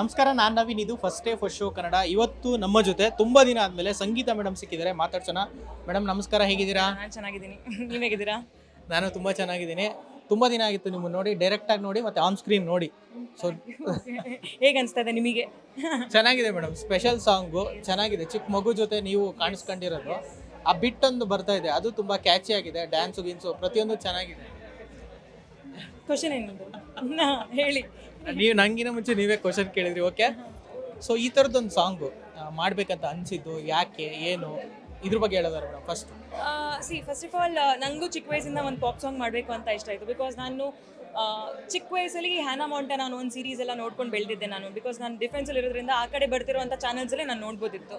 ನಮಸ್ಕಾರ ನಾನು ನವೀನ್. ಇದು first day first show Kannada. ಇವತ್ತು ನಮ್ಮ ಜೊತೆ ತುಂಬಾ ದಿನ ಆದ್ಮೇಲೆ ಸಂಗೀತ ಮೇಡಮ್ ಸಿಕ್ಕಿದ್ದಾರೆ. ಮಾತಾಡ್ಸೋಣ. ಮೇಡಮ್ ನಮಸ್ಕಾರ ಹೇಗಿದ್ದೀರಾ? ನಾನು ಚೆನ್ನಾಗಿದ್ದೀನಿ. ನೀವು ಹೇಗಿದ್ದೀರಾ? ನಾನು ತುಂಬಾ ಚೆನ್ನಾಗಿದ್ದೀನಿ. ತುಂಬಾ ದಿನ ಆಗಿತ್ತು ನಿಮ್ಮನ್ನು ನೋಡಿ. ಡೈರೆಕ್ಟ್ ಆಗಿ ನೋಡಿ ಮತ್ತೆ ಆನ್ ಸ್ಕ್ರೀನ್ ನೋಡಿ. ಸೊ ಹೇಗೆ ಅನಿಸ್ತಾ ಇದೆ ನಿಮಗೆ? ಚೆನ್ನಾಗಿದೆ ಮೇಡಮ್ ಸ್ಪೆಷಲ್ ಸಾಂಗು ಚೆನ್ನಾಗಿದೆ. ಚಿಕ್ಕ ಮಗು ಜೊತೆ ನೀವು ಕಾಣಿಸ್ಕೊಂಡಿರೋದು. ಆ ಬಿಟ್ ಒಂದು ಬರ್ತಾ ಇದೆ. ಅದು ತುಂಬಾ ಕ್ಯಾಚಿ ಆಗಿದೆ. ಡ್ಯಾನ್ಸು ಗಿನ್ಸು ಪ್ರತಿಯೊಂದು ಚೆನ್ನಾಗಿದೆ. ಕ್ವಶನ್ ಏನು ಹೇಳಿ. ನೀವು ನಂಗಿನ ಮುಂಚೆ ನೀವೇ ಕ್ವಶನ್ ಕೇಳಿದ್ರಿ ಓಕೆ ಸೊ ಈ ಥರದ್ದೊಂದು ಸಾಂಗು ಮಾಡಬೇಕಂತ ಅನಿಸಿದ್ದು ಯಾಕೆ, ಏನು? ಇದ್ರ ಬಗ್ಗೆ ಹೇಳೋದಾರ madam first see first of all ನನಗೂ ಚಿಕ್ಕ ವಯಸ್ಸಿಂದ ಒಂದು ಪಾಪ್ ಸಾಂಗ್ ಮಾಡಬೇಕು ಅಂತ ಇಷ್ಟ ಆಯಿತು ಬಿಕಾಸ್ ನಾನು ಚಿಕ್ಕ ವಯಸ್ಸಲ್ಲಿ ಹ್ಯಾನಾ ಮಾಂಟೆ ನಾನು ಒಂದು ಸೀರೀಸ್ ಎಲ್ಲ ನೋಡ್ಕೊಂಡು ಬೆಳೆದಿದ್ದೆ ನಾನು. ಬಿಕಾಸ್ ನಾನು ಡಿಫೆನ್ಸಲ್ಲಿ ಇರೋದ್ರಿಂದ ಆ ಕಡೆ ಬರ್ತಿರೋಂಥ ಚಾನಲ್ಸಲ್ಲೇ ನಾನು ನೋಡ್ಬೋದಿತ್ತು.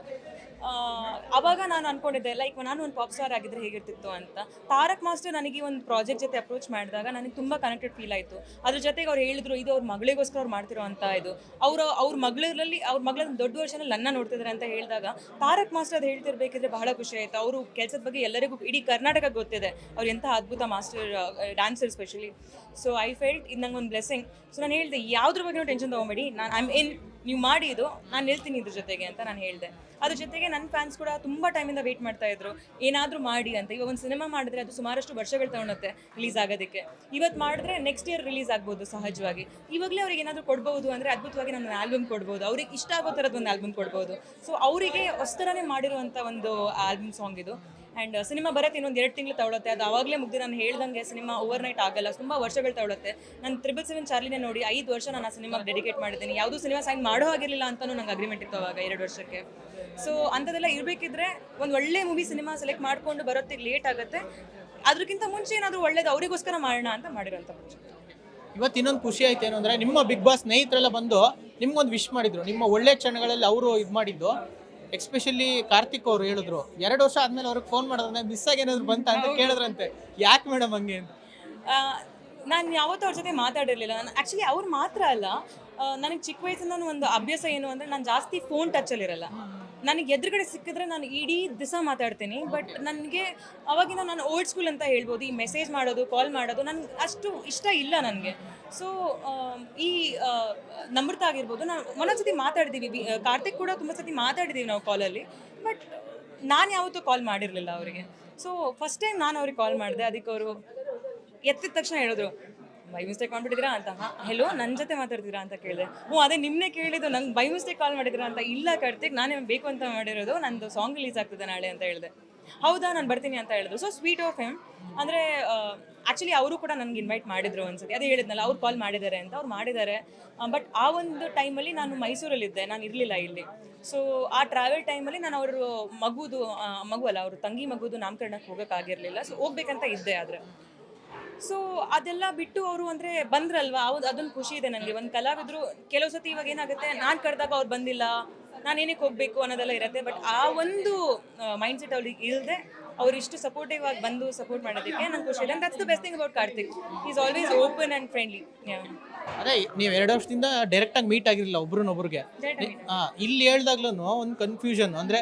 ಅವಾಗ ನಾನು ಅನ್ಕೊಂಡಿದ್ದೆ ಲೈಕ್ ನಾನು ಒಂದು ಪಾಪ್ ಸ್ಟಾರ್ ಆಗಿದ್ರೆ ಹೇಗಿರ್ತಿತ್ತು ಅಂತ. ತಾರಕ್ ಮಾಸ್ಟರ್ ನನಗೆ ಒಂದು ಪ್ರಾಜೆಕ್ಟ್ ಜೊತೆ ಅಪ್ರೋಚ್ ಮಾಡಿದಾಗ ನನಗೆ ತುಂಬ ಕನೆಕ್ಟೆಡ್ ಫೀಲ್ ಆಯಿತು. ಅದ್ರ ಜೊತೆಗೆ ಅವ್ರು ಹೇಳಿದ್ರು, ಇದು ಅವ್ರ ಮಗಳಿಗೋಸ್ಕರ ಅವ್ರು ಮಾಡ್ತಿರೋ ಅಂತ ಇದು. ಅವರು, ಅವ್ರ ಮಗಳಲ್ಲಿ ಅವ್ರ ಮಗಳ ದೊಡ್ಡ ವರ್ಷನಲ್ಲಿ ನನ್ನ ನೋಡ್ತಿದ್ದಾರೆ ಅಂತ ಹೇಳಿದಾಗ, ತಾರಕ್ ಮಾಸ್ಟರ್ ಅದು ಹೇಳ್ತಿರ್ಬೇಕಿದ್ರೆ ಬಹಳ ಖುಷಿ ಆಯಿತು. ಅವರು ಕೆಲಸದ ಬಗ್ಗೆ ಎಲ್ಲರಿಗೂ ಇಡೀ ಕರ್ನಾಟಕ ಗೊತ್ತಿದೆ. ಅವ್ರು ಎಂಥ ಅದ್ಭುತ master dancer specially so I felt ಇದು ನಂಗೆ ಒಂದು ಬ್ಲೆಸ್ಸಿಂಗ್ ಸೊ ನಾನು ಹೇಳಿದೆ, ಯಾವುದ್ರ ಬಗ್ಗೆ ಟೆನ್ಷನ್ ತೊಗೊಬೇಡಿ. ನಾನು ಐ ಏನ್ ನೀವು ಮಾಡಿ ಇದು, ನಾನು ಹೇಳ್ತೀನಿ ಇದ್ರ ಜೊತೆಗೆ ಅಂತ ನಾನು ಹೇಳಿದೆ. ಅದ್ರ ಜೊತೆಗೆ ನನ್ನ ಫ್ಯಾನ್ಸ್ ಕೂಡ ತುಂಬ ಟೈಮಿಂದ ವೆಯ್ಟ್ ಮಾಡ್ತಾ ಇದ್ರು. ಏನಾದರೂ ಮಾಡಿ ಅಂತ. ಇವಾಗ ಒಂದು ಸಿನಿಮಾ ಮಾಡಿದ್ರೆ ಅದು ಸುಮಾರಷ್ಟು ವರ್ಷಗಳು ತಗೊಳುತ್ತೆ ರಿಲೀಸ್ ಆಗೋದಕ್ಕೆ. ಇವತ್ತು ಮಾಡಿದ್ರೆ ನೆಕ್ಸ್ಟ್ ಇಯರ್ ರಿಲೀಸ್ ಆಗ್ಬೋದು ಸಹಜವಾಗಿ. ಇವಾಗಲೇ ಅವ್ರಿಗೆ ಏನಾದರೂ ಕೊಡ್ಬೋದು ಅಂದರೆ ಅದ್ಭುತವಾಗಿ ನಾನು ಆಲ್ಬಮ್ ಕೊಡ್ಬೋದು. ಅವ್ರಿಗೆ ಇಷ್ಟ ಆಗೋ ಥರದ್ದು ಒಂದು ಆಲ್ಬಮ್ ಕೊಡ್ಬೋದು. ಸೊ ಅವರಿಗೆ ಹೊಸ್ತರನೇ ಮಾಡಿರುವಂಥ ಒಂದು ಆಲ್ಬಮ್ ಸಾಂಗ್ ಇದು. ಆ್ಯಂಡ್ ಸಿನಿಮಾ ಬರತ್ತೆ, ಇನ್ನೊಂದು ಎರಡು ತಿಂಗಳು ತಗೊಳುತ್ತೆ. ಅದು ಆವಾಗಲೇ ಮುಗ್ದು ನಾನು ಹೇಳ್ದಂಗೆ ಸಿನಿಮಾ ಓವರ್ ನೈಟ್ ಆಗಲ್ಲ. ತುಂಬ ವರ್ಷಗಳು ತಗೊಳುತ್ತೆ. ನಾನು ತ್ರಿಬಲ್ ಸೆವೆನ್ ಚಾರ್ಲಿನೇ ನೋಡಿ ಐದು ವರ್ಷ ನಾನು ಆ ಸಿನಿಮಾಗೆ ಡೆಡಿಕೇಟ್ ಮಾಡಿದ್ದೀನಿ. ಯಾವುದೂ ಸಿನಿಮಾ ಸೈನ್ ಮಾಡೋ ಆಗಿರಲಿಲ್ಲ ಅಂತಲೂ ನಂಗೆ ಅಗ್ರಿಮೆಂಟ್ ಇತ್ತು ಅವಾಗ ಎರಡು ವರ್ಷಕ್ಕೆ. ಸೊ ಅಂಥದ್ದೆಲ್ಲ ಇರಬೇಕಿದ್ರೆ ಒಂದು ಒಳ್ಳೆ ಮೂವಿ ಸಿನಿಮಾ ಸೆಲೆಕ್ಟ್ ಮಾಡಿಕೊಂಡು ಬರೋತ್ತಿಗೆ ಲೇಟ್ ಆಗುತ್ತೆ. ಅದಕ್ಕಿಂತ ಮುಂಚೆ ಏನಾದರೂ ಒಳ್ಳೇದು ಅವರಿಗೋಸ್ಕರ ಮಾಡೋಣ ಅಂತ ಮಾಡಿರೋಂಥ ಇವತ್ತು ಇನ್ನೊಂದು ಖುಷಿ ಆಯ್ತು ಏನು ಅಂದರೆ ನಿಮ್ಮ ಬಿಗ್ ಬಾಸ್ ಸ್ನೇಹಿತರೆಲ್ಲ ಬಂದು ನಿಮ್ಗೊಂದು ವಿಶ್ ಮಾಡಿದ್ರು. ನಿಮ್ಮ ಒಳ್ಳೆ ಕ್ಷಣಗಳಲ್ಲಿ ಅವರು ಇದು ಮಾಡಿದ್ದು. ಎಕ್ಸ್ಪೆಷಲಿ ಕಾರ್ತಿಕ್ ಅವರು ಹೇಳಿದ್ರು. ಎರಡು ವರ್ಷ ಆದ್ಮೇಲೆ ಅವ್ರಿಗೆ ಫೋನ್ ಮಾಡಿದ್ರೆ ಮಿಸ್ ಆಗಿ ಏನಾದ್ರು ಬಂತ ಅಂತ ಕೇಳಿದ್ರಂತೆ. ಯಾಕೆ ಮೇಡಮ್ ಹಂಗೆ ಅಂತ? ನಾನು ಯಾವತ್ತೂ ಅವ್ರ ಜೊತೆ ಮಾತಾಡಿರಲಿಲ್ಲ. ನಾನು ಆ್ಯಕ್ಚುಲಿ ಅವ್ರು ಮಾತ್ರ ಅಲ್ಲ. ನನಗೆ ಚಿಕ್ಕ ವಯಸ್ಸಿನ ಒಂದು ಅಭ್ಯಾಸ ಏನು ಅಂದರೆ ನಾನು ಜಾಸ್ತಿ ಫೋನ್ ಟಚಲ್ಲಿರಲ್ಲ ನನಗೆ ಎದುರುಗಡೆ ಸಿಕ್ಕಿದ್ರೆ ನಾನು ಇಡೀ ದಿವಸ ಮಾತಾಡ್ತೀನಿ ಬಟ್ ನನಗೆ ಅವಾಗಿನ ನಾನು ಓಲ್ಡ್ ಸ್ಕೂಲ್ ಅಂತ ಹೇಳ್ಬೋದು, ಈ ಮೆಸೇಜ್ ಮಾಡೋದು ಕಾಲ್ ಮಾಡೋದು ನನ್ಗೆ ಅಷ್ಟು ಇಷ್ಟ ಇಲ್ಲ ನನಗೆ. ಸೊ ಈ ನಮ್ರತ ಆಗಿರ್ಬೋದು, ನಾವು ಒಂದೊಂದು ಸತಿ ವಿ- ಕಾರ್ತಿಕ್ ಕೂಡ ತುಂಬ ಸತಿ ಮಾತಾಡಿದ್ದೀವಿ ನಾವು ಕಾಲಲ್ಲಿ ಬಟ್ ನಾನು ಯಾವತ್ತೂ ಕಾಲ್ ಮಾಡಿರಲಿಲ್ಲ ಅವರಿಗೆ. ಸೊ ಫಸ್ಟ್ ಟೈಮ್ ನಾನು ಅವ್ರಿಗೆ ಕಾಲ್ ಮಾಡಿದೆ, ಅದಕ್ಕೆ ಅವರು ಎತ್ತಿದ ತಕ್ಷಣ ಹೇಳಿದ್ರು ಬೈ ಮಿಸ್ಟೇಕ್ ಮಾಡ್ಬಿಟ್ಟಿದ್ರಾ ಅಂತ? ಹೆಲೋ ನನ್ನ ಜೊತೆ ಮಾತಾಡ್ತೀರಾ ಅಂತ ಕೇಳಿದೆ. ಹ್ಞೂ, ಅದೇ ನಿಮ್ಮನ್ನೇ ಕೇಳಿದ್ದು ನಂಗೆ ಬೈ ಮಿಸ್ಟೇಕ್ ಕಾಲ್ ಮಾಡಿದ್ದೀರಾ ಅಂತ. ಇಲ್ಲ ಕಾರ್ತಿಕ್, ನಾನೇ ಬೇಕು ಅಂತ ಮಾಡಿರೋದು. ನಂದು ಸಾಂಗ್ ರಿಲೀಸ್ ಆಗ್ತದೆ ನಾಳೆ ಅಂತ ಹೇಳಿದೆ. ಹೌದಾ, ನಾನು ಬರ್ತೀನಿ ಅಂತ ಹೇಳಿದ್ರು. ಸೊ ಸ್ವೀಟ್ ಆಫ್ ಹೆಮ್ ಅಂದರೆ ಆ್ಯಕ್ಚುಲಿ ಅವರು ಕೂಡ ನನಗೆ ಇನ್ವೈಟ್ ಮಾಡಿದ್ರು ಅನ್ಸುತ್ತೆ ಅದೇ ಹೇಳಿದ್ನಲ್ಲ, ಅವ್ರು ಕಾಲ್ ಮಾಡಿದ್ದಾರೆ ಅಂತ. ಅವ್ರು ಮಾಡಿದ್ದಾರೆ. ಬಟ್ ಆ ಒಂದು ಟೈಮಲ್ಲಿ ನಾನು ಮೈಸೂರಲ್ಲಿದ್ದೆ ನಾನು ಇರಲಿಲ್ಲ ಇಲ್ಲಿ. ಸೊ ಆ ಟ್ರಾವೆಲ್ ಟೈಮಲ್ಲಿ ನಾನು ಅವರು ಮಗುದು ಮಗು ಅಲ್ಲ, ಅವರು ತಂಗಿ ಮಗುದು ನಾಮಕರಣಕ್ಕೆ ಹೋಗೋಕ್ಕಾಗಿರಲಿಲ್ಲ ಸೊ ಹೋಗ್ಬೇಕಂತ ಇದ್ದೆ ಆದರೆ. ಸೊ ಅದೆಲ್ಲ ಬಿಟ್ಟು ಅವರು ಅಂದರೆ ಬಂದ್ರಲ್ವಾ? ಹೌದು ಅದೊಂದು ಖುಷಿ ಇದೆ ನನಗೆ ಒಂದು ಕಲಾವಿದರು ಕೆಲವು ಸತಿ ಇವಾಗ ಏನಾಗುತ್ತೆ ನಾನು ಕರೆದಾಗ ಅವ್ರು ಬಂದಿಲ್ಲ ನಾನು ಏನಕ್ಕೆ ಹೋಗಬೇಕು ಅನ್ನೋದೆಲ್ಲ ಇರುತ್ತೆ ಬಟ್ ಆ ಒಂದು ಮೈಂಡ್ ಸೆಟ್ ಅವ್ರಿಗೆ ಇಲ್ಲದೆ ಅವ್ರು ಇಷ್ಟು ಸಪೋರ್ಟಿವ್ ಆಗಿ ಬಂದು ಸಪೋರ್ಟ್ ಮಾಡೋದಕ್ಕೆ ನಂಗೆ ಖುಷಿ ಇದೆ. That's the best thing about Karthik is always open and friendly ಅದೇ ನೀವು ಎರಡು ವರ್ಷದಿಂದ ಡೈರೆಕ್ಟಾಗಿ ಮೀಟ್ ಆಗಿರಲಿಲ್ಲ ಒಬ್ರನ್ನೊಬ್ರಿಗೆ ಇಲ್ಲಿ ಹೇಳ್ದಾಗ್ಲೂ ಒಂದು ಕನ್ಫ್ಯೂಷನ್ ಅಂದರೆ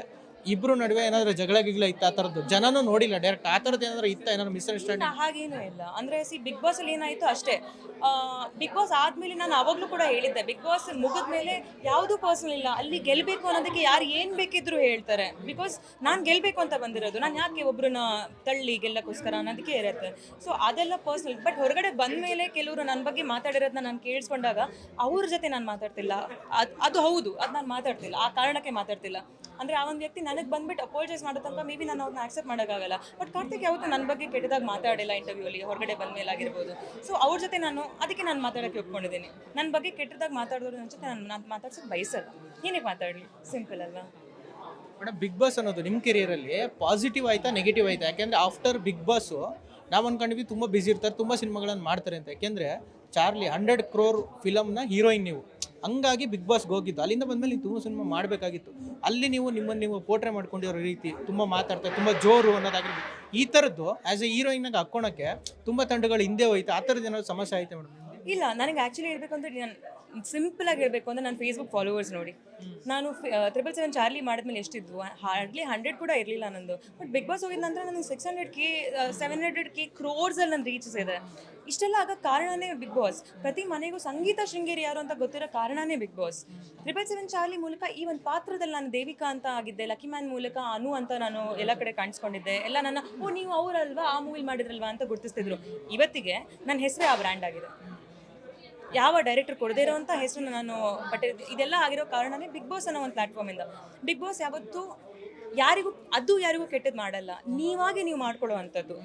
ಇಬ್ರು ನಡುವೆ ಏನಾದ್ರೂ ಜಗಳ ಗಿಗಳ ಇತ್ತು ಆ ಥರದ್ದು? ಜನನೂ ನೋಡಿಲ್ಲ ಡೈರೆಕ್ಟ್ ಆ ಥರದ್ದು ಏನಾದ್ರು ಇತ್ತ? ಏನಾದ್ರು ಮಿಸ್ಅಂಡರ್ಸ್ಟ್ಯಾಂಡಿಂಗ್ ಹಾಗೇನೂ ಇಲ್ಲ. ಅಂದರೆ ಸಿ ಬಿಗ್ ಬಾಸ್ ಅಲ್ಲಿ ಏನಾಯಿತು ಅಷ್ಟೇ. ಬಿಗ್ ಬಾಸ್ ಆದಮೇಲೆ ನಾನು ಅವಾಗಲೂ ಕೂಡ ಹೇಳಿದ್ದೆ ಬಿಗ್ ಬಾಸ್ ಮುಗಿದ ಮೇಲೆ ಯಾವುದೂ ಪರ್ಸನಲ್ ಇಲ್ಲ. ಅಲ್ಲಿ ಗೆಲ್ಲಬೇಕು ಅನ್ನೋದಕ್ಕೆ ಯಾರು ಏನು ಬೇಕಿದ್ರು ಹೇಳ್ತಾರೆ. ಬಿಕಾಸ್ ನಾನು ಗೆಲ್ಲಬೇಕು ಅಂತ ಬಂದಿರೋದು. ನಾನು ಯಾಕೆ ಒಬ್ಬರನ್ನ ತಳ್ಳಿ ಗೆಲ್ಲಕ್ಕೋಸ್ಕರ ಅನ್ನೋದಕ್ಕೆ ಇರುತ್ತೆ ಸೊ ಅದೆಲ್ಲ ಪರ್ಸನಲ್ ಬಟ್ ಹೊರಗಡೆ ಬಂದ ಮೇಲೆ ಕೆಲವರು ನನ್ನ ಬಗ್ಗೆ ಮಾತಾಡಿರೋದನ್ನ ನಾನು ಕೇಳಿಸ್ಕೊಂಡಾಗ ಅವ್ರ ಜೊತೆ ನಾನು ಮಾತಾಡ್ತಿಲ್ಲ. ಅದು ಅದು ಹೌದು, ಅದು ನಾನು ಮಾತಾಡ್ತಿಲ್ಲ. ಆ ಕಾರಣಕ್ಕೆ ಮಾತಾಡ್ತಿಲ್ಲ. ಅಂದರೆ ಆ ಒಂದು ವ್ಯಕ್ತಿ ನನಗೆ ಬಂದ್ಬಿಟ್ಟು ಅಪೋಲಜೈಸ್ ಮಾಡೋ ತನಕ ಮೇ ಬಿ ನಾನು ಅವ್ರನ್ನ ಆಕ್ಸೆಪ್ಟ್ ಮಾಡೋಕ್ಕಾಗಲ್ಲ. ಬಟ್ ಕಾರ್ತಿಕ್ ಯಾವತ್ತೂ ನನ್ನ ಬಗ್ಗೆ ಕೆಟ್ಟದಾಗ ಮಾತಾಡಿಲ್ಲ ಅಲ್ಲಿ, ಹೊರಗಡೆ ಬಂದ ಮೇಲೆ ಆಗಿರ್ಬೋದು. ಸೊ ಅವ್ರ ಜೊತೆ ನಾನು, ಅದಕ್ಕೆ ನಾನು ಮಾತಾಡೋಕೆ ಒಪ್ಕೊಂಡಿದ್ದೀನಿ. ನನ್ನ ಬಗ್ಗೆ ಕೆಟ್ಟದಾಗ ಮಾತಾಡೋದ್ರ ನನ್ನ ಜೊತೆ ನಾನು ನಾನು ಮಾತಾಡ್ಸೋಕೆ ಬಯಸಲ್ಲ. ಏನಕ್ಕೆ ಮಾತಾಡಲಿ? ಸಿಂಪಲ್ ಅಲ್ವಾ? ಮೇಡಮ್ ಬಿಗ್ ಬಾಸ್ ಅನ್ನೋದು ನಿಮ್ಮ ಕೆರಿಯರಲ್ಲಿ ಪಾಸಿಟಿವ್ ಆಯ್ತಾ ನೆಗೆಟಿವ್ ಆಯ್ತಾ? ಯಾಕೆಂದ್ರೆ ಆಫ್ಟರ್ ಬಿಗ್ ಬಾಸು, ನಾವು ಅನ್ಕೊಂಡಿದ್ವಿ ತುಂಬ ಬ್ಯುಸಿ ಇರ್ತಾರೆ, ತುಂಬ ಸಿನಿಮಾಗಳನ್ನು ಮಾಡ್ತಾರೆ ಅಂತ. ಯಾಕೆಂದರೆ ಚಾರ್ಲಿ ಹಂಡ್ರೆಡ್ ಕ್ರೋರ್ ಫಿಲಮ್ನ ಹೀರೋಯಿನ್ ನೀವು. ಹಂಗಾಗಿ ಬಿಗ್ ಬಾಸ್ಗೆ ಹೋಗಿದ್ದು. ಅಲ್ಲಿಂದ ಬಂದಮೇಲೆ ನೀವು ತುಂಬ ಸಿನಿಮಾ ಮಾಡಬೇಕಾಗಿತ್ತು. ಅಲ್ಲಿ ನೀವು ನಿಮ್ಮನ್ನು ನೀವು ಪೋಟ್ರೆ ಮಾಡ್ಕೊಂಡಿರೋ ರೀತಿ ತುಂಬ ಮಾತಾಡ್ತಾ, ತುಂಬ ಜೋರು ಅನ್ನೋದಾಗಿರ್ಬೋದು. ಈ ಥರದ್ದು ಆ್ಯಸ್ ಎ ಹೀರೋಯಿನಾಗ ಹಾಕ್ಕೊಳಕ್ಕೆ ತುಂಬ ತಂಡಗಳು ಹಿಂದೆ ಹೋಯ್ತು. ಆ ಥರದ್ದು ಏನಾದ್ರು ಸಮಸ್ಯೆ ಆಯ್ತಾ ಮೇಡಮ್ ಇಲ್ಲ, ನನಗೆ ಆ್ಯಕ್ಚುಲಿ ಹೇಳ್ಬೇಕು ಅಂದರೆ ನಾನು ಸಿಂಪಲ್ ಆಗಿ ಹೇಳ್ಬೇಕು ಅಂದ್ರೆ ನನ್ನ ಫೇಸ್ಬುಕ್ ಫಾಲೋವರ್ಸ್ ನೋಡಿ. ನಾನು ತ್ರಿಬಲ್ ಸೆವೆನ್ ಚಾರ್ಲಿ ಮಾಡಿದ್ಮೇಲೆ ಎಷ್ಟಿದ್ವು? ಹಾರ್ಡ್ಲಿ ಹಂಡ್ರೆಡ್ ಕೂಡ ಇರಲಿಲ್ಲ ನಂದು. ಬಟ್ ಬಿಗ್ ಬಾಸ್ ಹೋಗಿದ ನಂತರ ನನಗೆ six hundred K seven hundred K ಕ್ರೋರ್ಸಲ್ಲಿ ನನ್ನ ರೀಚಸ್ ಇದೆ. ಇಷ್ಟೆಲ್ಲ ಆಗ ಕಾರಣನೇ ಬಿಗ್ ಬಾಸ್ ಪ್ರತಿ ಮನೆಗೂ ಸಂಗೀತ ಶೃಂಗೇರಿ ಯಾರು ಅಂತ ಗೊತ್ತಿರೋ ಕಾರಣನೇ big boss triple seven Charlie ಮೂಲಕ ಈ ಒಂದು ಪಾತ್ರದಲ್ಲಿ ನಾನು ದೇವಿಕಾ ಅಂತ ಆಗಿದ್ದೆ ಲಕ್ಕಿ ಮ್ಯಾನ್ ಮೂಲಕ ಅನು ಅಂತ ನಾನು ಎಲ್ಲ ಕಡೆ ಕಾಣಿಸ್ಕೊಂಡಿದ್ದೆ. ಎಲ್ಲ ನನ್ನ, ಓ, ನೀವು ಅವರಲ್ವಾ? ಆ ಮೂವಿ ಮಾಡಿದ್ರಲ್ವಾ? ಅಂತ ಗುರುತಿಸ್ತಿದ್ರು. ಇವತ್ತಿಗೆ ನನ್ನ ಹೆಸರೇ ಆ ಬ್ರ್ಯಾಂಡ್ ಆಗಿದೆ. ಯಾವ ಡೈರೆಕ್ಟರ್ ಕೊಡದೇ ಇರೋಂಥ ಹೆಸರು ನಾನು ಬಟ್ ಇದೆಲ್ಲ ಆಗಿರೋ ಕಾರಣನೇ ಬಿಗ್ ಬಾಸ್ ಅನ್ನೋ ಒಂದು ಪ್ಲಾಟ್ಫಾರ್ಮಿಂದ ಬಿಗ್ ಬಾಸ್ ಯಾವತ್ತೂ ಯಾರಿಗೂ ಅದು ಯಾರಿಗೂ ಕೆಟ್ಟದ್ದು ಮಾಡಲ್ಲ. ನೀವಾಗೆ ನೀವು ಮಾಡ್ಕೊಳ್ಳುವಂಥದ್ದು.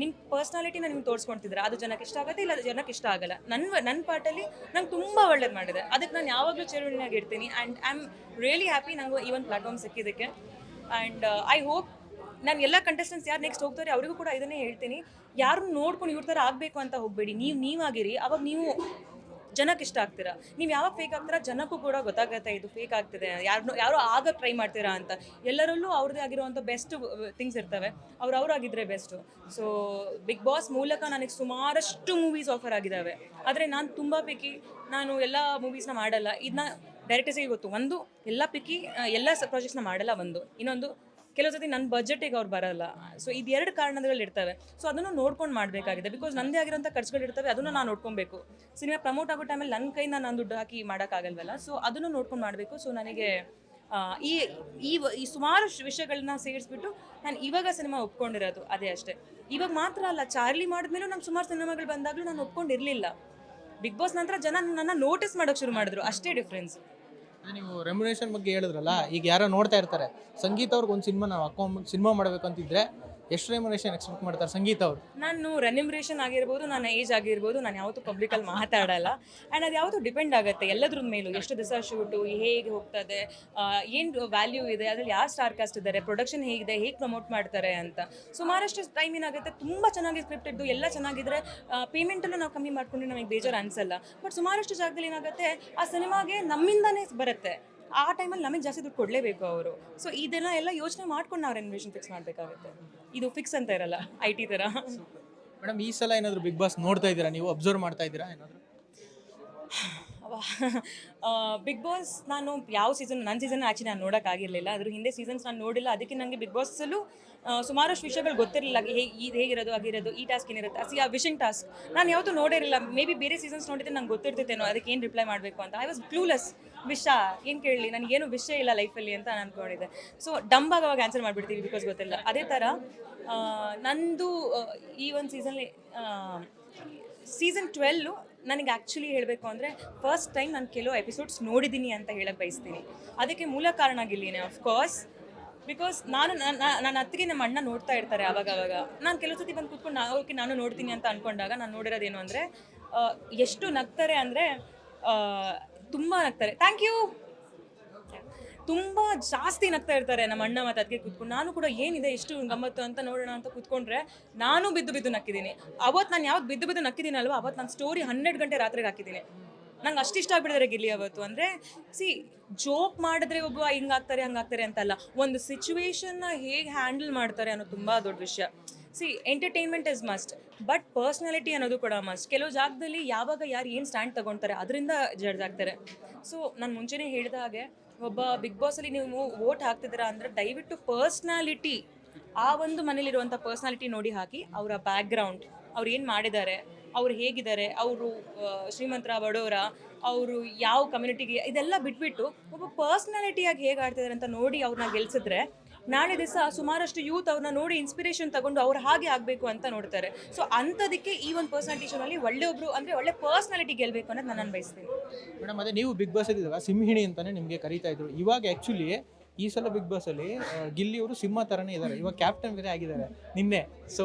ನಿಮ್ಮ ಪರ್ಸ್ನಾಲಿಟಿನ ನಿಮ್ಗೆ ತೋರಿಸ್ಕೊಳ್ತಿದ್ರೆ ಅದು ಜನಕ್ಕೆ ಇಷ್ಟ ಆಗುತ್ತೆ, ಇಲ್ಲ ಜನಕ್ಕೆ ಇಷ್ಟ ಆಗಲ್ಲ. ನನ್ನ ನನ್ನ ಪಾರ್ಟಲ್ಲಿ ನಂಗೆ ತುಂಬ ಒಳ್ಳೇದು ಮಾಡಿದೆ ಅದಕ್ಕೆ ನಾನು ಯಾವಾಗಲೂ ಚಿರುಣಿಯಾಗಿ ಇರ್ತೀನಿ. And I am really happy ನಂಗೆ ಈ ಒಂದು ಪ್ಲಾಟ್ಫಾರ್ಮ್ ಸಿಕ್ಕಿದ್ದಕ್ಕೆ. ಆ್ಯಂಡ್ ಐ ಹೋಪ್ ನಾನು ಎಲ್ಲ ಕಂಟೆಸ್ಟೆಂಟ್ಸ್ ಯಾರು ನೆಕ್ಸ್ಟ್ ಹೋಗ್ತಾರೆ ಅವರಿಗೂ ಕೂಡ ಇದನ್ನೇ ಹೇಳ್ತೀನಿ. ಯಾರು ನೋಡ್ಕೊಂಡು ಇವ್ರ ಥರ ಆಗಬೇಕು ಅಂತ ಹೋಗಬೇಡಿ. ನೀವು ನೀವಾಗಿರಿ ಅವಾಗ ನೀವು ಜನಕ್ಕೆ ಇಷ್ಟ ಆಗ್ತೀರಾ? ನೀವು ಯಾವಾಗ ಫೇಕ್ ಆಗ್ತೀರಾ? ಜನಕ್ಕೂ ಕೂಡ ಗೊತ್ತಾಗುತ್ತೆ ಇದು ಫೇಕ್ ಆಗ್ತಿದೆ. ಯಾರು ಯಾರೋ ಆಗ ಟ್ರೈ ಮಾಡ್ತೀರಾ ಅಂತ. ಎಲ್ಲರಲ್ಲೂ ಅವ್ರದ್ದೇ ಆಗಿರುವಂಥ ಬೆಸ್ಟ್ ಥಿಂಗ್ಸ್ ಇರ್ತವೆ. ಅವ್ರು ಅವರಾಗಿದ್ದರೆ ಬೆಸ್ಟು ಸೊ ಬಿಗ್ ಬಾಸ್ ಮೂಲಕ ನನಗೆ ಸುಮಾರಷ್ಟು ಮೂವೀಸ್ ಆಫರ್ ಆಗಿದ್ದಾವೆ ಆದರೆ ನಾನು ತುಂಬ ಪೈಕಿ ನಾನು ಎಲ್ಲ ಮೂವೀಸ್ನ ಮಾಡಲ್ಲ. ಇದನ್ನ ಡೈರೆಕ್ಟರ್ಸಿಗೆ ಗೊತ್ತು. ಒಂದು, ಎಲ್ಲ ಪಿಕಿ ಎಲ್ಲ ಪ್ರಾಜೆಕ್ಟ್ಸ್ನ ಮಾಡಲ್ಲ ಒಂದು. ಇನ್ನೊಂದು ಕೆಲವು ಸತಿ ನನ್ನ ಬಜೆಟಿಗೆ ಅವ್ರು ಬರಲ್ಲ. ಸೊ ಇದು ಎರಡು ಕಾರಣಗಳು ಇರ್ತವೆ ಸೊ ಅದನ್ನು ನೋಡ್ಕೊಂಡು ಮಾಡಬೇಕಾಗಿದೆ. ಬಿಕಾಸ್ ನಂದೇ ಆಗಿರೋಂಥ ಖರ್ಚುಗಳು ಇರ್ತವೆ, ಅದನ್ನು ನಾನು ನೋಡ್ಕೊಬೇಕು. ಸಿನಿಮಾ ಪ್ರಮೋಟ್ ಆಗೋ ಟೈಮಲ್ಲಿ ನನ್ನ ಕೈಯಿಂದ ನಾನು ದುಡ್ಡು ಹಾಕಿ ಮಾಡೋಕ್ಕಾಗಲ್ವಲ್ಲ? ಸೊ ಅದನ್ನು ನೋಡ್ಕೊಂಡು ಮಾಡಬೇಕು. ಸೊ ನನಗೆ ಈ ಈ ಈ ಸುಮಾರು ವಿಷಯಗಳನ್ನ ಸೇರಿಸ್ಬಿಟ್ಟು ನಾನು ಇವಾಗ ಸಿನಿಮಾ ಒಪ್ಕೊಂಡಿರೋದು. ಅದೇ ಅಷ್ಟೇ. ಇವಾಗ ಮಾತ್ರ ಅಲ್ಲ, ಚಾರ್ಲಿ ಮಾಡಿದ್ಮೇಲೂ ನಂಗೆ ಸುಮಾರು ಸಿನಿಮಾಗಳು ಬಂದಾಗಲೂ ನಾನು ಒಪ್ಕೊಂಡಿರಲಿಲ್ಲ. ಬಿಗ್ ಬಾಸ್ ನಂತರ ಜನ ನನ್ನ ನೋಟಿಸ್ ಮಾಡೋಕ್ಕೆ ಶುರು ಮಾಡಿದ್ರು. ಅಷ್ಟೇ ಡಿಫ್ರೆನ್ಸ್ ನೀವು ರೆಮ್ಯುನೇಷನ್ ಬಗ್ಗೆ ಹೇಳಿದ್ರಲ್ಲ, ಈಗ ಯಾರೋ ನೋಡ್ತಾ ಇರ್ತಾರೆ, ಸಂಗೀತ ಅವ್ರಿಗೆ ಒಂದು ಸಿನಿಮಾ ನಾವು ಹಾಕೊಂಡ್ ಸಿನಿಮಾ ಮಾಡಬೇಕು ಅಂತಿದ್ರೆ ಎಷ್ಟು ರೆಮ್ಯುರೇಷನ್ ಎಕ್ಸ್ಪೆಕ್ಟ್ ಮಾಡ್ತಾರೆ ಸಂಗೀತ ಅವರು? ನಾನು ರೆನ್ಯುಮ್ರೇಷನ್ ಆಗಿರ್ಬೋದು ನನ್ನ ಏಜ್ ಆಗಿರ್ಬೋದು, ನಾನು ಯಾವತ್ತೂ ಪಬ್ಲಿಕಲ್ಲಿ ಮಾತಾಡಲ್ಲ. ಆ್ಯಂಡ್ ಅದು ಯಾವುದು ಡಿಪೆಂಡ್ ಆಗುತ್ತೆ ಎಲ್ಲದ್ರ ಮೇಲೂ. ಎಷ್ಟು ದಿವಸ ಶೂಟು ಹೇಗೆ ಹೋಗ್ತದೆ ಏನು ವ್ಯಾಲ್ಯೂ ಇದೆ, ಅದ್ರಲ್ಲಿ ಯಾವ ಸ್ಟಾರ್ ಕಾಸ್ಟ್ ಇದ್ದಾರೆ ಪ್ರೊಡಕ್ಷನ್ ಹೇಗಿದೆ, ಹೇಗೆ ಪ್ರಮೋಟ್ ಮಾಡ್ತಾರೆ ಅಂತ. ಸುಮಾರಷ್ಟು ಟೈಮ್ ಏನಾಗುತ್ತೆ, ತುಂಬ ಚೆನ್ನಾಗಿ ಸ್ಕ್ರಿಪ್ಟ್ ಇದ್ದು, ಎಲ್ಲ ಚೆನ್ನಾಗಿದ್ರೆ ಪೇಮೆಂಟನ್ನು ನಾವು ಕಮ್ಮಿ ಮಾಡ್ಕೊಂಡ್ರೆ ನಮಗೆ ಬೇಜಾರು ಅನಿಸಲ್ಲ. ಬಟ್ ಸುಮಾರಷ್ಟು ಜಾಗದಲ್ಲಿ ಏನಾಗುತ್ತೆ, ಆ ಸಿನಿಮಾಗೆ ನಮ್ಮಿಂದನೇ ಬರುತ್ತೆ. ಆ ಟೈಮಲ್ಲಿ ನಮಗೆ ಜಾಸ್ತಿ ದುಡ್ಡು ಕೊಡಲೇಬೇಕು ಅವರು. ಸೊ ಇದೆಲ್ಲ ಎಲ್ಲ ಯೋಚನೆ ಮಾಡ್ಕೊಂಡು ನಾವು ರೆನ್ಯುವೇಷನ್ ಫಿಕ್ಸ್ ಮಾಡಬೇಕಾಗುತ್ತೆ. ಇದು ಫಿಕ್ಸ್ ಅಂತ ಇರಲ್ಲ ಐ ಟಿ ಥರ. ಮೇಡಮ್ ಈ ಸಲ ಏನಾದರೂ ಬಿಗ್ ಬಾಸ್ ನೋಡ್ತಾ ಇದ್ದೀರಾ? ನೀವು ಅಬ್ಸರ್ವ್ ಮಾಡ್ತಾ ಇದ್ದೀರಾ ಏನಾದರೂ? ಬಿಗ್ ಬಾಸ್ ನಾನು ಯಾವ ಸೀಸನ್ ನನ್ನ ಸೀಸನ್ ಆಚೆ ನಾನು ನೋಡೋಕ್ಕಾಗಿರಲಿಲ್ಲ ಅದ್ರ ಹಿಂದೆ ಸೀಸನ್ಸ್ ನಾನು ನೋಡಿಲ್ಲ. ಅದಕ್ಕೆ ನನಗೆ ಬಿಗ್ ಬಾಸಲ್ಲೂ ಸುಮಾರಷ್ಟು ವಿಷಯಗಳು ಗೊತ್ತಿರಲಿಲ್ಲ. ಹೇಗೆ ಇದು ಹೇಗಿರೋದು ಆಗಿರೋದು ಈ ಟಾಸ್ಕ್ ಏನಿರುತ್ತೆ? ಅಸಿ ಆ ವಿಷಿಂಗ್ ಟಾಸ್ಕ್ ನಾನು ಯಾವತ್ತೂ ನೋಡಿರಲಿಲ್ಲ. ಮೇ ಬಿ ಬೇರೆ ಸೀಸನ್ಸ್ ನೋಡಿದ್ರೆ ನಂಗೆ ಗೊತ್ತಿರ್ತಿತ್ತೇನೋ ಅದಕ್ಕೆ ಏನು ರಿಪ್ಲೈ ಮಾಡಬೇಕು ಅಂತ. ಐ ವಾಸ್ ಕ್ಲೂಲೆಸ್ ವಿಷ, ಏನು ಕೇಳಲಿ ನನಗೇನು ವಿಷಯ ಇಲ್ಲ ಲೈಫಲ್ಲಿ ಅಂತ ನಾನು ಅನ್ಕೊಂಡಿದ್ದೆ. ಸೊ ಡಂಬಾಗ ಅವಾಗ ಆನ್ಸರ್ ಮಾಡಿಬಿಡ್ತೀವಿ ಬಿಕಾಸ್ ಗೊತ್ತಿಲ್ಲ. ಅದೇ ಥರ ನಂದು ಈ ಒಂದು ಸೀಸನ್ಲಿ ಸೀಸನ್ ಟ್ವೆಲ್ಲು ನನಗೆ ಆ್ಯಕ್ಚುಲಿ ಹೇಳಬೇಕು ಅಂದರೆ ಫಸ್ಟ್ ಟೈಮ್ ನಾನು ಕೆಲವು ಎಪಿಸೋಡ್ಸ್ ನೋಡಿದ್ದೀನಿ ಅಂತ ಹೇಳಕ್ಕೆ ಬಯಸ್ತೀನಿ. ಅದಕ್ಕೆ ಮೂಲ ಕಾರಣ ಆಗಿಲ್ಲೇನೆ ಅಫ್ಕೋರ್ಸ್ ಬಿಕಾಸ್ ನಾನು ನನ್ನ ಅತ್ತಿಗೆ ನಮ್ಮ ಅಣ್ಣ ನೋಡ್ತಾ ಇರ್ತಾರೆ ಆವಾಗ ಆವಾಗ ನಾನು ಕೆಲವು ಸತಿ ಬಂದು ಕೂತ್ಕೊಂಡು ನಾ- ಓಕೆ, ನಾನು ನೋಡ್ತೀನಿ ಅಂತ ಅಂದ್ಕೊಂಡಾಗ ನಾನು ನೋಡಿರೋದೇನು ಅಂದರೆ ಎಷ್ಟು ನಗ್ತಾರೆ ಅಂದರೆ ತುಂಬ ನಗ್ತಾರೆ. ಥ್ಯಾಂಕ್ ಯು ತುಂಬ ಜಾಸ್ತಿ ನಗ್ತಾ ಇರ್ತಾರೆ ನಮ್ಮ ಅಣ್ಣ ಮತ್ತು ಅದಕ್ಕೆ ಕೂತ್ಕೊಂಡು. ನಾನು ಕೂಡ ಏನಿದೆ ಎಷ್ಟು ಗಮ್ಮತ್ತು ಅಂತ ನೋಡೋಣ ಅಂತ ಕೂತ್ಕೊಂಡ್ರೆ ನಾನು ಬಿದ್ದು ಬಿದ್ದು ನಕ್ಕಿದ್ದೀನಿ. ಅವತ್ತು ನಾನು ಯಾವ್ದು ಬಿದ್ದು ಬಿದ್ದು ನಕ್ಕಿದ್ದೀನಲ್ವ? ಅವತ್ತು ನಾನು ಸ್ಟೋರಿ ಹನ್ನೆರಡು ಗಂಟೆ ರಾತ್ರಿಗೆ ಹಾಕಿದ್ದೀನಿ. ನಂಗೆ ಅಷ್ಟು ಇಷ್ಟ ಆಗ್ಬಿಡಿದ್ರೆ ಗಿಲ್ಲಿ ಅವತ್ತು. ಅಂದರೆ ಸಿ ಜೋಕ್ ಮಾಡಿದ್ರೆ ಒಬ್ಬ ಹಿಂಗಾಗ್ತಾರೆ, ಹಂಗಾಗ್ತಾರೆ ಅಂತಲ್ಲ. ಒಂದು ಸಿಚುವೇಶನ್ನ ಹೇಗೆ ಹ್ಯಾಂಡಲ್ ಮಾಡ್ತಾರೆ ಅನ್ನೋದು ತುಂಬ ದೊಡ್ಡ ವಿಷಯ. See entertainment is must but personality ಅನ್ನೋದು ಕೂಡ ಮಸ್ಟ್ ಕೆಲವು ಜಾಗದಲ್ಲಿ ಯಾವಾಗ ಯಾರು ಏನು ಸ್ಟ್ಯಾಂಡ್ ತಗೊಳ್ತಾರೆ ಅದರಿಂದ ಜಡ್ಜ್ ಆಗ್ತಾರೆ. ಸೊ ನಾನು ಮುಂಚೆನೇ ಹೇಳಿದ ಹಾಗೆ, ಒಬ್ಬ ಬಿಗ್ ಬಾಸಲ್ಲಿ ನೀವು ವೋಟ್ ಹಾಕ್ತಿದ್ದೀರಾ ಅಂದರೆ ದಯವಿಟ್ಟು ಪರ್ಸ್ನಾಲಿಟಿ ಆ ಒಂದು ಮನೇಲಿರುವಂಥ ಪರ್ಸ್ನಾಲಿಟಿ ನೋಡಿ ಹಾಕಿ, ಅವರ ಬ್ಯಾಕ್ಗ್ರೌಂಡ್ ಅವ್ರು ಏನು ಮಾಡಿದ್ದಾರೆ, ಅವ್ರು ಹೇಗಿದ್ದಾರೆ, ಅವರು ಶ್ರೀಮಂತರ ಬಡವರ ಅವರು ಯಾವ ಕಮ್ಯುನಿಟಿಗೆ ಇದೆಲ್ಲ ಬಿಟ್ಬಿಟ್ಟು, ಒಬ್ಬ ಪರ್ಸ್ನಾಲಿಟಿಯಾಗಿ ಹೇಗೆ ಆಡ್ತಿದ್ದಾರೆ ಅಂತ ನೋಡಿ ಅವ್ರನ್ನ ಗೆಲ್ಸಿದ್ರೆ ನಾಳೆ ದಿವಸ ಸುಮಾರಷ್ಟು ಯೂತ್ ಅವ್ರನ್ನ ನೋಡಿ ಇನ್ಸ್ಪಿರೇಷನ್ ತಗೊಂಡು ಅವ್ರು ಹಾಗೆ ಆಗಬೇಕು ಅಂತ ನೋಡ್ತಾರೆ. ಸೊ ಅಂಥದಕ್ಕೆ ಈ ಒಂದು ಪರ್ಸನಾಲಿಟಿ ಒಳ್ಳೆ ಒಬ್ರು ಅಂದರೆ ಒಳ್ಳೆ ಪರ್ಸ್ನಾಲಿಟಿ ಗೆಲ್ಲಬೇಕು ಅನ್ನೋದು ನಾನು ಬಯಸ್ತೀನಿ ಮೇಡಮ್ ಅದೇ ನೀವು ಬಿಗ್ ಬಾಸ್ ಇದ್ದಾಗ ಸಿಂಹಿಣಿ ಅಂತಾನೆ ನಿಮಗೆ ಕರೀತಾ ಇದ್ರು. ಇವಾಗ ಆ್ಯಕ್ಚುಲಿ ಈ ಸಲ ಬಿಗ್ ಬಾಸ್ ಅಲ್ಲಿ ಗಿಲ್ಲಿ ಅವರು ಸಿಂಹ ತರನೇ ಇದ್ದಾರೆ ಇವಾಗ ಕ್ಯಾಪ್ಟನ್ ಬೇರೆ ಆಗಿದ್ದಾರೆ ನಿನ್ನೆ. ಸೊ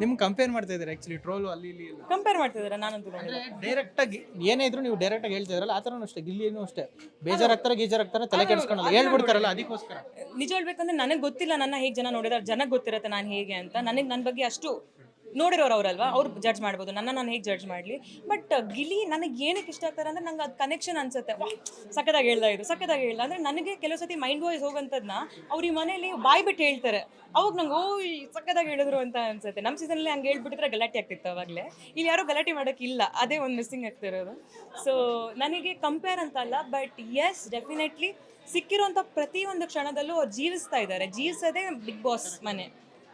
ನಿಮ್ಗೆ ಕಂಪೇರ್ ಮಾಡ್ತಾ ಇದ್ದಾರೆ ಆಕ್ಚುಲಿ ಟ್ರೋಲು ಅಲ್ಲಿ ಇಲ್ಲಿ ಎಲ್ಲ? ಕಂಪೇರ್ ಮಾಡ್ತಿದ್ದಾರೆ ನಾನಂತೂ ನೋಡಿಲ್ಲ. ಡೈರೆಕ್ಟ್ ಆಗಿ ಏನೇ ಇದ್ರು ನೀವು ಡೈರೆಕ್ಟ್ ಆಗಿ ಹೇಳ್ತಾ ಇದ್ರಲ್ಲ ಆ ಥರನೂ ಅಷ್ಟೇ ಬೇಜಾರ್ ಅಷ್ಟೇ. ಬೇಜಾರಾಗ್ತಾರೆ ಗೀಜಾರಾಗ್ತಾರೆ ತಲೆ ಕೆಡಿಸ್ಕೊಳಲ್ಲ ಹೇಳ್ಬಿಡ್ತಾರಲ್ಲ ಅದಕ್ಕೋಸ್ಕರ. ನಿಜ ಹೇಳ್ಬೇಕಂದ್ರೆ ನನಗೆ ಗೊತ್ತಿಲ್ಲ ನನ್ನ ಹೇಗೆ ಜನ ನೋಡಿದಾರೆ ಜನಕ್ಕೆ ಗೊತ್ತಿರತ್ತೆ ನಾನು ಹೇಗೆ ಅಂತ. ನನಗೆ ನನ್ನ ಬಗ್ಗೆ ಅಷ್ಟು ನೋಡಿರೋರು ಅವರಲ್ವಾ? ಅವ್ರು ಜಡ್ಜ್ ಮಾಡ್ಬೋದು. ನನ್ನ ನಾನು ಹೇಗೆ ಜಡ್ಜ್ ಮಾಡಲಿ? ಬಟ್ ಗಿಲಿ ನನಗೆ ಏನಕ್ಕೆ ಇಷ್ಟ ಆಗ್ತಾರೆ ಅಂದರೆ ನಂಗೆ ಅದು ಕನೆಕ್ಷನ್ ಅನ್ಸುತ್ತೆ. ಸಕ್ಕದಾಗಿ ಹೇಳ್ದ ಇದು ಸಕ್ಕದಾಗಿ ಹೇಳ್ದ. ಅಂದರೆ ನನಗೆ ಕೆಲವು ಸತಿ ಮೈಂಡ್ ವಾಯ್ಸ್ ಹೋಗೋಂಥದ್ದನ್ನ ಅವ್ರ ಈ ಮನೇಲಿ ಬಾಯ್ ಬಿಟ್ಟು ಹೇಳ್ತಾರೆ. ಅವಾಗ ನಂಗೆ ಓ ಸಕ್ಕದಾಗಿ ಹೇಳಿದ್ರು ಅಂತ ಅನ್ಸುತ್ತೆ. ನಮ್ಮ ಸೀಸನಲ್ಲಿ ಹಂಗೆ ಹೇಳ್ಬಿಟ್ಟಿದ್ರೆ ಗಲಾಟೆ ಆಗ್ತಿತ್ತು ಅವಾಗಲೇ. ಇಲ್ಲಿ ಯಾರೂ ಗಲಾಟೆ ಮಾಡೋಕ್ಕಿಲ್ಲ ಅದೇ ಒಂದು ಮಿಸ್ಸಿಂಗ್ ಆಗ್ತಿರೋದು ಸೊ ನನಗೆ ಕಂಪೇರ್ ಅಂತ ಅಲ್ಲ ಬಟ್ ಎಸ್ ಡೆಫಿನೆಟ್ಲಿ ಸಿಕ್ಕಿರೋಂಥ ಪ್ರತಿಯೊಂದು ಕ್ಷಣದಲ್ಲೂ ಅವ್ರು ಜೀವಿಸ್ತಾ ಇದ್ದಾರೆ. ಜೀವಿಸೋದೇ ಬಿಗ್ ಬಾಸ್ ಮನೆ.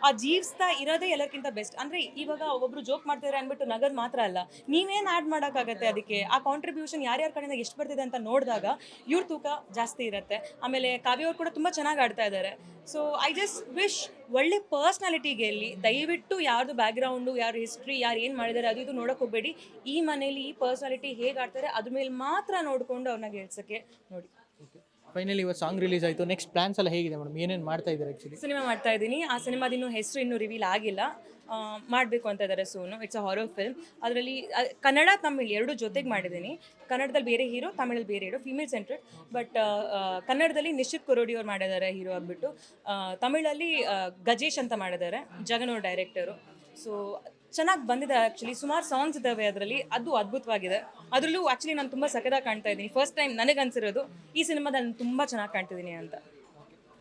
ಆ ಜೀವಿಸ್ತಾ ಇರೋದೇ ಎಲ್ಲಕ್ಕಿಂತ ಬೆಸ್ಟ್. ಅಂದರೆ ಇವಾಗ ಒಬ್ಬರು ಜೋಕ್ ಮಾಡ್ತಿದ್ದಾರೆ ಅಂದ್ಬಿಟ್ಟು ನಗದ್ ಮಾತ್ರ ಅಲ್ಲ. ನೀವೇನು ಆ್ಯಡ್ ಮಾಡೋಕ್ಕಾಗತ್ತೆ ಅದಕ್ಕೆ? ಆ ಕಾಂಟ್ರಿಬ್ಯೂಷನ್ ಯಾರ್ಯಾರ ಕಡೆಯಿಂದ ಎಷ್ಟು ಬರ್ತಿದೆ ಅಂತ ನೋಡಿದಾಗ ಇವ್ರ ತೂಕ ಜಾಸ್ತಿ ಇರುತ್ತೆ. ಆಮೇಲೆ ಕಾವ್ಯ ಅವ್ರು ಕೂಡ ತುಂಬ ಚೆನ್ನಾಗಿ ಆಡ್ತಾ ಇದ್ದಾರೆ ಸೊ ಐ ಜಸ್ಟ್ ವಿಶ್ ಒಳ್ಳೆ ಪರ್ಸ್ನಾಲಿಟಿಗೆ ಇಲ್ಲಿ ದಯವಿಟ್ಟು ಯಾರ್ದು ಬ್ಯಾಕ್ಗ್ರೌಂಡು ಯಾರ ಹಿಸ್ಟ್ರಿ ಯಾರು ಏನು ಮಾಡಿದ್ದಾರೆ ಅದು ಇದು ನೋಡೋಕೆ ಹೋಗಬೇಡಿ. ಈ ಮನೇಲಿ ಈ ಪರ್ಸ್ನಾಲಿಟಿ ಹೇಗೆ ಆಡ್ತಾರೆ ಅದ್ರ ಮೇಲೆ ಮಾತ್ರ ನೋಡಿಕೊಂಡು ಅವ್ರನ್ನ ಗೆಲ್ಸೋಕ್ಕೆ ನೋಡಿ. ಫೈನಲಿ ಇವತ್ತು ಸಾಂಗ್ ರಿಲೀಸ್ ಆಯಿತು. ನೆಕ್ಸ್ಟ್ ಪ್ಲಾನ್ಸ್ ಎಲ್ಲ ಹೇಗಿದೆ ಮೇಡಮ್ ಏನೇನು ಮಾಡ್ತಾ ಇದ್ದಾರೆ ಆ್ಯಕ್ಚುಲಿ ಸಿನಿಮಾ ಮಾಡ್ತಾ ಇದ್ದೀನಿ. ಆ ಸಿನಿಮಾದ ಇನ್ನೂ ಹೆಸರು ಇನ್ನೂ ರಿವೀಲ್ ಆಗಿಲ್ಲ. ಮಾಡಬೇಕು ಅಂತ ಇದ್ದಾರೆ Sonu it's a horror film ಅದರಲ್ಲಿ ಕನ್ನಡ, ತಮಿಳ್ ಎರಡು ಜೊತೆಗೆ ಮಾಡಿದ್ದೀನಿ. ಕನ್ನಡದಲ್ಲಿ ಬೇರೆ ಹೀರೋ ತಮಿಳಲ್ಲಿ ಬೇರೆ ಹೀರೋ ಫಿಮೇಲ್ ಸೆಂಟ್ರೆಡ್ ಬಟ್ ಕನ್ನಡದಲ್ಲಿ ನಿಶ್ಚಿತ್ ಕೊರೋಡಿ ಅವ್ರು ಮಾಡಿದ್ದಾರೆ ಹೀರೋ ಆಗಿಬಿಟ್ಟು. ತಮಿಳಲ್ಲಿ ಗಜೇಶ್ ಅಂತ ಮಾಡಿದ್ದಾರೆ ಜಗನ್ ಅವ್ರ ಡೈರೆಕ್ಟರು ಸೊ ಚೆನ್ನಾಗಿ ಬಂದಿದೆ ಆ್ಯಕ್ಚುಲಿ ಸುಮಾರು ಸಾಂಗ್ಸ್ ಇದ್ದಾವೆ ಅದರಲ್ಲಿ. ಅದು ಅದ್ಭುತವಾಗಿದೆ. ಅದರಲ್ಲೂ ಆ್ಯಕ್ಚುಲಿ ನಾನು ತುಂಬ ಸಖತ್ತಾಗಿ ಕಾಣ್ತಾ ಇದ್ದೀನಿ. ಫಸ್ಟ್ ಟೈಮ್ ನನಗೆ ಅನ್ಸಿರೋದು ಈ ಸಿನಿಮಾದಲ್ಲಿ ನಾನು ತುಂಬ ಚೆನ್ನಾಗಿ ಕಾಣ್ತಿದ್ದೀನಿ ಅಂತ.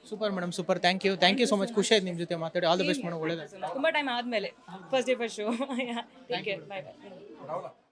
Super madam super thank you thank you so much ಖುಷಿ ಆಯ್ತು ನಿಮ್ಮ ಜೊತೆ ಮಾತಾಡಿ. ಆಲ್ ದ ಬೆಸ್ಟ್ ಮೇಡಮ್ ಒಳ್ಳೆಯದು ತುಂಬ ಟೈಮ್ ಆದಮೇಲೆ. First day first show thank you bye bye